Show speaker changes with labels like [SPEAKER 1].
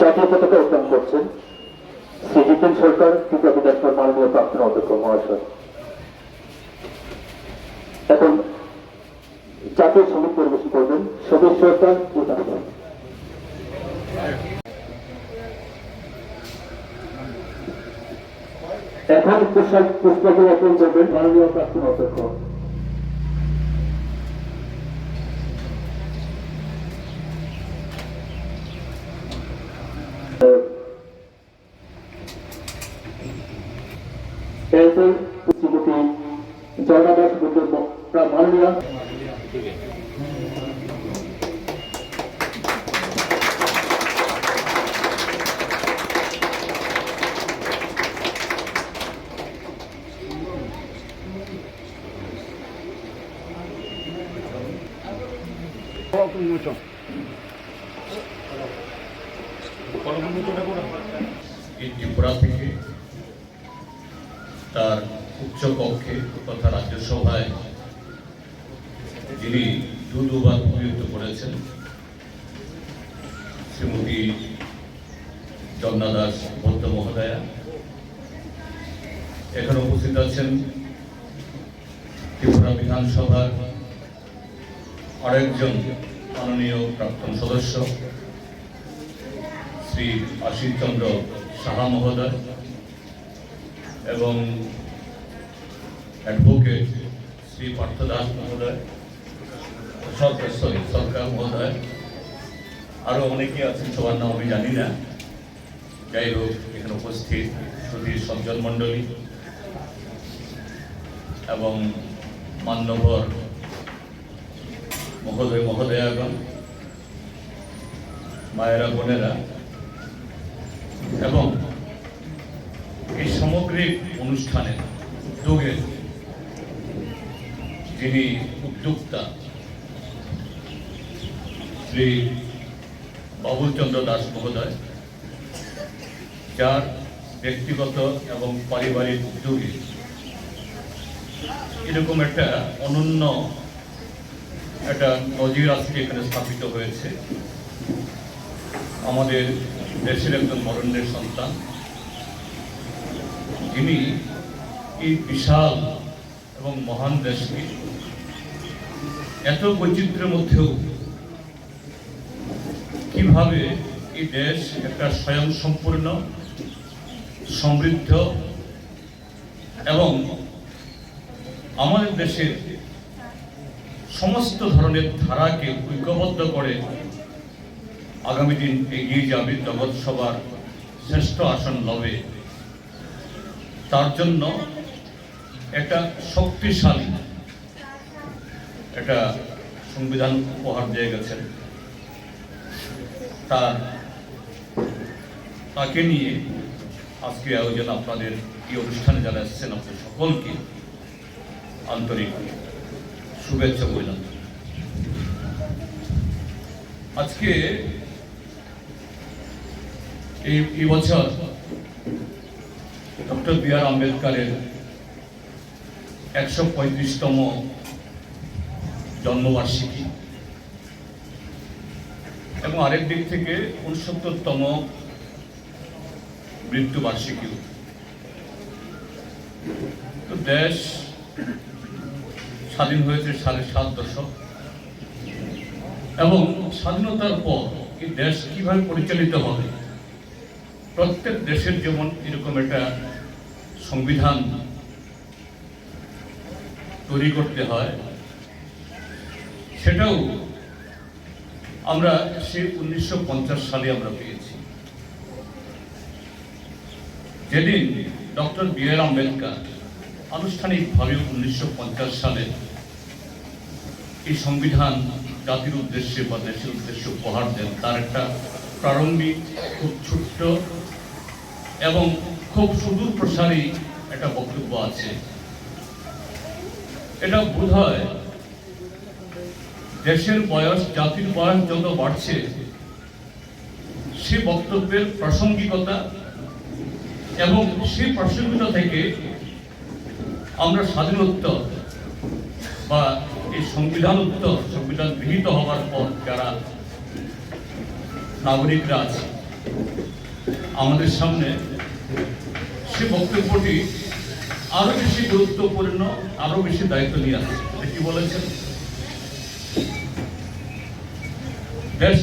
[SPEAKER 1] জাতীয় পতাকা উত্তোলন করছেন শ্রী জিতেন সরকার ত্রিপুরা বিধানসভার মাননীয় প্রাক্তন অধ্যক্ষ মহাশয় এখন জাতীয় সংগীত পরিবেশন করবেন, সতীশ সরকার এখন পুষ্প পুষ্পকে অর্পণ করবেন। মাননীয় প্রাক্তন অধ্যক্ষ। শ্রীমতী জগন্নাথ
[SPEAKER 2] এই ত্রিপুরা থেকে তার উচ্চ কক্ষে তথা রাজ্যসভায় যিনি দু দুবার প্রতিনিধিত্ব করেছেন। শ্রীমতী জগন্নাথ দাস বৌদ্ধ মহোদয়া। এখানে উপস্থিত আছেন ত্রিপুরা বিধানসভার আরেকজন মাননীয় প্রাক্তন সদস্য, শ্রী আশিস চন্দ্র সাহা মহোদয় এবং অ্যাডভোকেট শ্রী পার্থ দাস মহোদয়, সরকার সরি সরকার মহোদয় আরও অনেকে আছেন, সবার নাম আমি জানি না। যাই হোক, এখানে উপস্থিত সুধীর সজ্জন মণ্ডলী এবং মান্যবর মহোদয়, মহোদয়াগণ, মায়েরা, বোনেরা, এবং এই সামগ্রিক অনুষ্ঠানের উদ্যোগে যিনি উদ্যোক্তা শ্রী বাবুলচন্দ্র দাস মহোদয়, যার ব্যক্তিগত এবং পারিবারিক উদ্যোগে এরকম একটা অনন্য একটা নজির আজকে এখানে স্থাপিত হয়েছে। আমাদের দেশের একজন বরণ্যের সন্তান। যিনি এই বিশাল এবং মহান দেশকে এত বৈচিত্র্যের মধ্যেও কীভাবে এই দেশ একটা স্বয়ং সম্পূর্ণ সমৃদ্ধ এবং আমাদের দেশের সমস্ত ধরনের ধারাকে ঐক্যবদ্ধ করে আগামী দিন এগিয়ে যাবে জগৎ সবার শ্রেষ্ঠ আসন লবে। তার জন্য একটা শক্তিশালী একটা সংবিধান উপহার দিয়ে গেছেন। তার তাকে নিয়ে আজকে আয়োজন আপনাদের এই অনুষ্ঠানে যারা এসেছেন, আপনাদের সকলকে আন্তরিক শুভেচ্ছা বললাম আজকে এই বছর ডক্টর বি আর আম্বেদকারের একশো পঁয়ত্রিশতম জন্মবার্ষিকী এবং আরেক দিক থেকে উনসত্তরতম মৃত্যুবার্ষিকীও। তো দেশ স্বাধীন হয়েছে সাড়ে সাত দশক। এবং স্বাধীনতার পর এই দেশ কীভাবে পরিচালিত হবে? প্রত্যেক দেশের যেমন এরকম একটা সংবিধান তৈরি করতে হয়, সেটাও আমরা সেই উনিশশো সালে আমরা পেয়েছি। যেদিন ডক্টর বি আর আম্বেদকর আনুষ্ঠানিকভাবে উনিশশো পঞ্চাশ সালে এই সংবিধান জাতির উদ্দেশ্যে বা দেশের উদ্দেশ্যে উপহার দেন। তার একটা প্রারম্ভিক, খুব ছোট্ট এবং খুব সুদূর প্রসারী একটা বক্তব্য আছে। এটা বোধ হয় দেশের বয়স, জাতির বয়স যত বাড়ছে, সে বক্তব্যের প্রাসঙ্গিকতা এবং সেই প্রাসঙ্গিকতা থেকে আমরা স্বাধীনোত্তর বা এই সংবিধান উত্তর সংবিধান গৃহীত হওয়ার পর যারা নাগরিকরা আছে, আমাদের সামনে সে বক্তব্যটি আরও বেশি গুরুত্বপূর্ণ, আরও বেশি দায়িত্ব নিয়ে আসছে। কি বলেছেন? দেশ